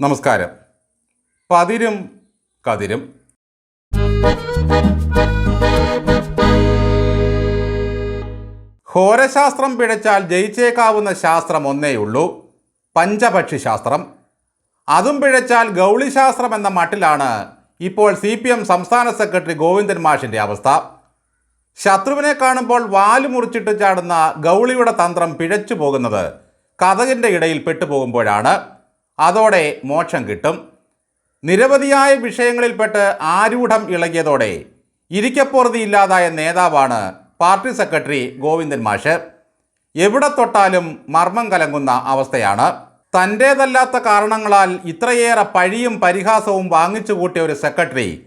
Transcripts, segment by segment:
നമസ്കാരം. പതിരും കതിരും. ഘോരശാസ്ത്രം പിഴച്ചാൽ ജയിച്ചേക്കാവുന്ന ശാസ്ത്രം ഒന്നേയുള്ളൂ പഞ്ചപക്ഷി ശാസ്ത്രം. അതും പിഴച്ചാൽ ഗൗളിശാസ്ത്രം എന്ന മട്ടിലാണ് ഇപ്പോൾ സി പി എം സംസ്ഥാന സെക്രട്ടറി ഗോവിന്ദൻ മാഷിന്റെ അവസ്ഥ. ശത്രുവിനെ കാണുമ്പോൾ വാൽ മുറിച്ചിട്ട് ചാടുന്ന ഗൗളിയുടെ തന്ത്രം പിഴച്ചു പോകുന്നത് കഥകിന്റെ ഇടയിൽ പെട്ടുപോകുമ്പോഴാണ്. അതോടെ മോക്ഷം കിട്ടും. നിരവധിയായ വിഷയങ്ങളിൽപ്പെട്ട് ആരൂഢം ഇളകിയതോടെ ഇരിക്കപ്പുറതി ഇല്ലാതായ നേതാവാണ് പാർട്ടി സെക്രട്ടറി ഗോവിന്ദൻ മാഷ്. എവിടെ തൊട്ടാലും മർമ്മം കലങ്ങുന്ന അവസ്ഥയാണ്. തന്റേതല്ലാത്ത കാരണങ്ങളാൽ ഇത്രയേറെ പഴിയും പരിഹാസവും വാങ്ങിച്ചു കൂട്ടിയ ഒരു സെക്രട്ടറി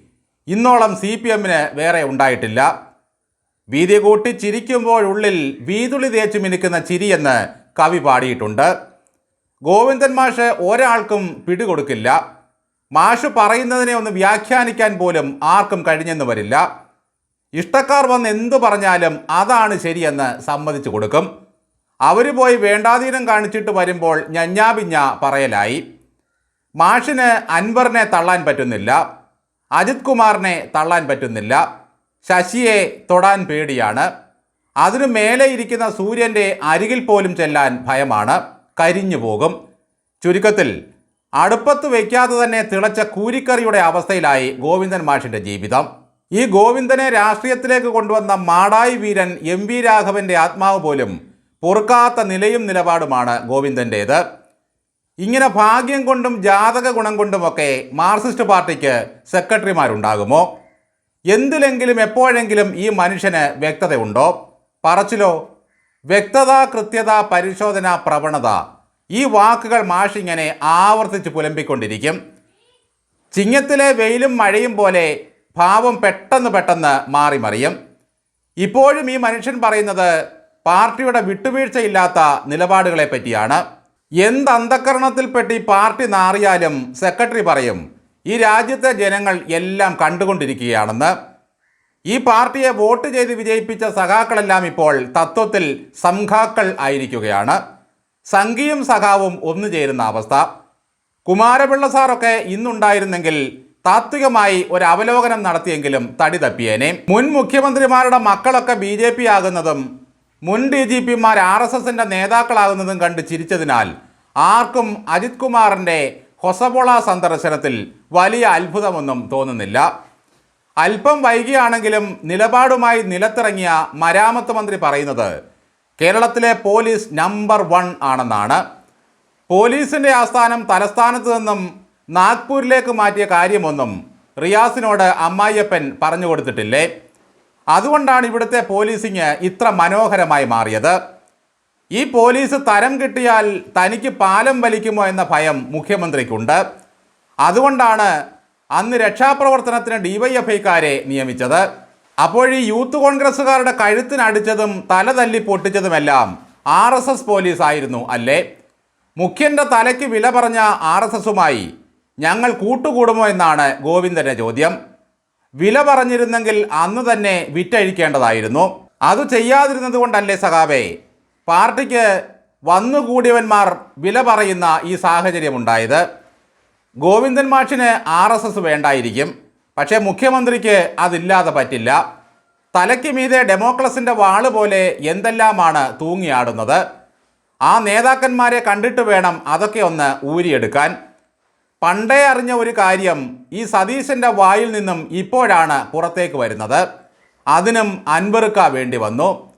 ഇന്നോളം സി പി എമ്മിന് വേറെ ഉണ്ടായിട്ടില്ല. വീതി കൂട്ടി ചിരിക്കുമ്പോഴുള്ളിൽ വീതുളി തേച്ച് മിനുക്കുന്ന ചിരിയെന്ന് കവി പാടിയിട്ടുണ്ട്. ഗോവിന്ദൻ മാഷ് ഒരാൾക്കും പിടികൊടുക്കില്ല. മാഷ് പറയുന്നതിനെ ഒന്ന് വ്യാഖ്യാനിക്കാൻ പോലും ആർക്കും കഴിഞ്ഞെന്ന് വരില്ല. ഇഷ്ടക്കാർ വന്ന് എന്തു പറഞ്ഞാലും അതാണ് ശരിയെന്ന് സമ്മതിച്ചു കൊടുക്കും. അവർ പോയി വേണ്ടാതീനം കാണിച്ചിട്ട് വരുമ്പോൾ ഞഞ്ഞാപിഞ്ഞ പറയലായി. മാഷിന് അൻവറിനെ തള്ളാൻ പറ്റുന്നില്ല. അജിത് കുമാറിനെ തള്ളാൻ പറ്റുന്നില്ല. ശശിയെ തൊടാൻ പേടിയാണ്. അതിനു മേലെ ഇരിക്കുന്ന സൂര്യന്റെ അരികിൽ പോലും ചെല്ലാൻ ഭയമാണ്. കരിഞ്ഞു പോകും. ചുരുക്കത്തിൽ അടുപ്പത്ത് വയ്ക്കാതെ തന്നെ തിളച്ച കൂരിക്കറിയുടെ അവസ്ഥയിലായി ഗോവിന്ദൻ മാഷിന്റെ ജീവിതം. ഈ ഗോവിന്ദനെ രാഷ്ട്രീയത്തിലേക്ക് കൊണ്ടുവന്ന മാടായി വീരൻ എം വി രാഘവന്റെ ആത്മാവ് പോലും പൊറുക്കാത്ത നിലയും നിലപാടുമാണ് ഗോവിന്ദന്റേത് ഇങ്ങനെ ഭാഗ്യം കൊണ്ടും ജാതക ഗുണം കൊണ്ടുമൊക്കെ മാർക്സിസ്റ്റ് പാർട്ടിക്ക് സെക്രട്ടറിമാരുണ്ടാകുമോ? എന്തിലെങ്കിലും എപ്പോഴെങ്കിലും ഈ മനുഷ്യന് വ്യക്തതയുണ്ടോ? പറച്ചിലോ വ്യക്തത കൃത്യത പരിശോധന പ്രവണത. ഈ വാക്കുകൾ മാഷിങ്ങനെ ആവർത്തിച്ച് പുലമ്പിക്കൊണ്ടിരിക്കും. ചിങ്ങത്തിലെ വെയിലും മഴയും പോലെ ഭാവം പെട്ടെന്ന് പെട്ടെന്ന് മാറി മറിയും ഇപ്പോഴും ഈ മനുഷ്യൻ പറയുന്നത് പാർട്ടിയുടെ വിട്ടുവീഴ്ചയില്ലാത്ത നിലപാടുകളെ പറ്റിയാണ്. എന്ത് അന്ധക്കരണത്തിൽപ്പെട്ട് പാർട്ടി നാറിയാലും സെക്രട്ടറി പറയും ഈ രാജ്യത്തെ ജനങ്ങൾ എല്ലാം കണ്ടുകൊണ്ടിരിക്കുകയാണെന്ന്. ഈ പാർട്ടിയെ വോട്ട് ചെയ്ത് വിജയിപ്പിച്ച സഖാക്കളെല്ലാം ഇപ്പോൾ തത്വത്തിൽ സംഘാക്കൾ ആയിരിക്കുകയാണ്. സംഘിയും സഖാവും ഒന്നു ചേരുന്ന അവസ്ഥ. കുമാരപിള്ള സാറൊക്കെ ഇന്നുണ്ടായിരുന്നെങ്കിൽ താത്വികമായി ഒരു അവലോകനം നടത്തിയെങ്കിലും തടി തപ്പിയേനെ. മുൻ മുഖ്യമന്ത്രിമാരുടെ മക്കളൊക്കെ ബി ജെ പി ആകുന്നതും മുൻ ഡി ജി പിമാർ ആർ എസ് എസിന്റെ നേതാക്കളാകുന്നതും കണ്ട് ചിരിച്ചതിനാൽ ആർക്കും അജിത് കുമാറിന്റെ ഹൊസബോള സന്ദർശനത്തിൽ വലിയ അത്ഭുതമൊന്നും തോന്നുന്നില്ല. അല്പം വൈകിയാണെങ്കിലും നിലപാടുമായി നിലത്തിറങ്ങിയ മരാമത്ത് മന്ത്രി പറയുന്നത് കേരളത്തിലെ പോലീസ് നമ്പർ വൺ ആണെന്നാണ്. പോലീസിന്റെ ആസ്ഥാനം തലസ്ഥാനത്ത് നിന്നും നാഗ്പൂരിലേക്ക് മാറ്റിയ കാര്യമൊന്നും റിയാസിനോട് അമ്മായിയപ്പൻ പറഞ്ഞു കൊടുത്തിട്ടില്ലേ? അതുകൊണ്ടാണ് ഇവിടുത്തെ പോലീസിങ് ഇത്ര മനോഹരമായി മാറിയത്. ഈ പോലീസ് തരം കിട്ടിയാൽ തനിക്ക് പാലം വലിക്കുമോ എന്ന ഭയം മുഖ്യമന്ത്രിക്കുണ്ട്. അതുകൊണ്ടാണ് അന്ന് രക്ഷാപ്രവർത്തനത്തിന് ഡിവൈഎഫ്ഐക്കാരെ നിയമിച്ചത്. അപ്പോഴീ യൂത്ത് കോൺഗ്രസ്സുകാരുടെ കഴുത്തിനടിച്ചതും തല തല്ലി പൊട്ടിച്ചതുമെല്ലാം ആർ എസ് എസ് പോലീസ് ആയിരുന്നു അല്ലേ? മുഖ്യന്റെ തലയ്ക്ക് വില പറഞ്ഞ ആർ എസ് എസുമായി ഞങ്ങൾ കൂട്ടുകൂടുമോ എന്നാണ് ഗോവിന്ദന്റെ ചോദ്യം. വില പറഞ്ഞിരുന്നെങ്കിൽ അന്ന് തന്നെ വിറ്റഴിക്കേണ്ടതായിരുന്നു. അത് ചെയ്യാതിരുന്നത് കൊണ്ടല്ലേ സഖാവേ? പാർട്ടിക്ക് വന്നുകൂടിയവന്മാർ വില പറയുന്ന ഈ സാഹചര്യമുണ്ടായത്. ഗോവിന്ദൻ മാഷിന് ആർ എസ് എസ് വേണ്ടായിരിക്കും. പക്ഷേ മുഖ്യമന്ത്രിക്ക് അതില്ലാതെ പറ്റില്ല. തലയ്ക്ക് മീതെ ഡെമോക്രസിന്റെ വാൾ പോലെ എന്തെല്ലാമാണ് തൂങ്ങിയാടുന്നത്? ആ നേതാക്കന്മാരെ കണ്ടിട്ട് വേണം അതൊക്കെ ഒന്ന് ഊരിയെടുക്കാൻ. പണ്ടേ അറിഞ്ഞ ഒരു കാര്യം ഈ സതീശന്റെ വായിൽ നിന്നും ഇപ്പോഴാണ് പുറത്തേക്ക് വരുന്നത്. അതിനും അൻവറുക്ക വേണ്ടി വന്നു.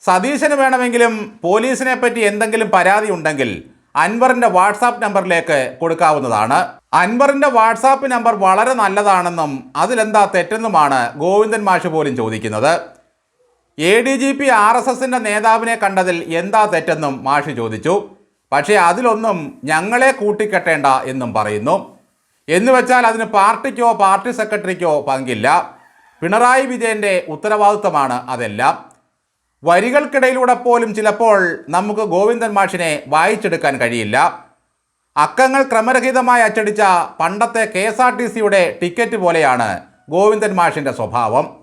സതീശന് വേണമെങ്കിലും പോലീസിനെ പറ്റി എന്തെങ്കിലും പരാതി ഉണ്ടെങ്കിൽ അൻവറിന്റെ വാട്സാപ്പ് നമ്പറിലേക്ക് കൊടുക്കാവുന്നതാണ്. അൻവറിന്റെ വാട്സാപ്പ് നമ്പർ വളരെ നല്ലതാണെന്നും അതിലെന്താ തെറ്റെന്നുമാണ് ഗോവിന്ദൻ മാഷ് പോലും ചോദിക്കുന്നത്. A D G P R എസ് എസിന്റെ നേതാവിനെ കണ്ടതിൽ എന്താ തെറ്റെന്നും മാഷ് ചോദിച്ചു. പക്ഷേ അതിലൊന്നും ഞങ്ങളെ കൂട്ടിക്കെട്ടേണ്ട എന്നും പറയുന്നു. എന്നുവെച്ചാൽ അതിന് പാർട്ടിക്കോ പാർട്ടി സെക്രട്ടറിക്കോ പങ്കില്ല. പിണറായി വിജയന്റെ ഉത്തരവാദിത്തമാണ് അതെല്ലാം. വരികൾക്കിടയിലൂടെ പോലും ചിലപ്പോൾ നമുക്ക് ഗോവിന്ദൻ മാഷിനെ വായിച്ചെടുക്കാൻ കഴിയില്ല. അക്കങ്ങൾ ക്രമരഹിതമായി അച്ചടിച്ച പണ്ടത്തെ കെ എസ് ആർ ടി സിയുടെ ടിക്കറ്റ് പോലെയാണ് ഗോവിന്ദൻ മാഷിന്റെ സ്വഭാവം.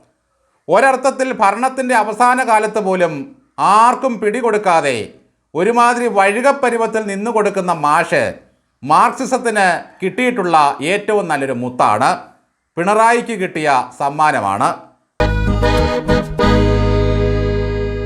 ഒരർത്ഥത്തിൽ ഭരണത്തിന്റെ അവസാന കാലത്ത് പോലും ആർക്കും പിടികൊടുക്കാതെ ഒരുമാതിരി വഴുകപ്പരുവത്തിൽ നിന്നു കൊടുക്കുന്ന മാഷ് മാർക്സിസത്തിന് കിട്ടിയിട്ടുള്ള ഏറ്റവും നല്ലൊരു മുത്താണ്. പിണറായിക്ക് കിട്ടിയ സമ്മാനമാണ്.